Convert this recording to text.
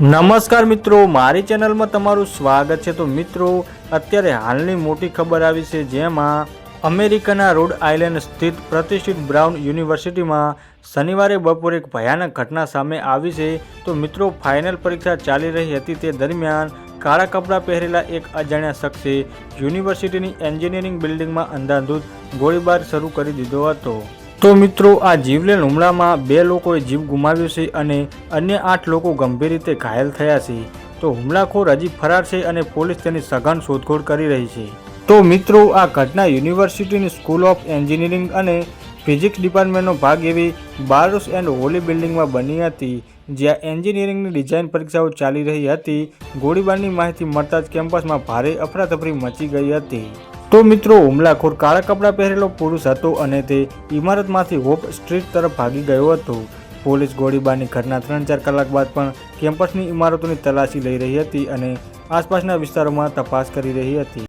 નમસ્કાર મિત્રો, મારી ચેનલમાં તમારું સ્વાગત છે. તો મિત્રો, અત્યારે હાલની મોટી ખબર આવી છે, જેમાં અમેરિકાના રોડ આઇલેન્ડ સ્થિત પ્રતિષ્ઠિત બ્રાઉન યુનિવર્સિટીમાં શનિવારે બપોરે એક ભયાનક ઘટના સામે આવી છે. તો મિત્રો, ફાઇનલ પરીક્ષા ચાલી રહી હતી. તે દરમિયાન કાળા કપડાં પહેરેલા એક અજાણ્યા શખ્સે યુનિવર્સિટીની એન્જિનિયરિંગ બિલ્ડિંગમાં અંધાધૂંધ ગોળીબાર શરૂ કરી દીધો હતો. તો મિત્રો, આ જીવલેણ હુમલામાં બે લોકોએ જીવ ગુમાવ્યો છે અને અન્ય આઠ લોકો ગંભીર રીતે ઘાયલ થયા છે. તો હુમલાખોર હજી ફરાર છે અને પોલીસ તેની સઘન શોધખોળ કરી રહી છે. તો મિત્રો, આ ઘટના યુનિવર્સિટીની સ્કૂલ ઓફ એન્જિનિયરિંગ અને ફિઝિક્સ ડિપાર્ટમેન્ટનો ભાગ એવી બારોસ એન્ડ હોલી બિલ્ડિંગમાં બની હતી, જ્યાં એન્જિનિયરિંગની ડિઝાઇન પરીક્ષાઓ ચાલી રહી હતી. ગોળીબારની માહિતી મળતા જ કેમ્પસમાં ભારે અફરાતફરી મચી ગઈ હતી. તો મિત્રો, હુમલાખોર કાળા કપડાં પહેરેલો પુરુષ હતો અને તે ઇમારતમાંથી હોપ સ્ટ્રીટ તરફ ભાગી ગયો હતો. પોલીસ ગોળીબારની ઘટના ત્રણ ચાર કલાક બાદ પણ કેમ્પસની ઇમારતોની તલાશી લઈ રહી હતી અને આસપાસના વિસ્તારોમાં તપાસ કરી રહી હતી.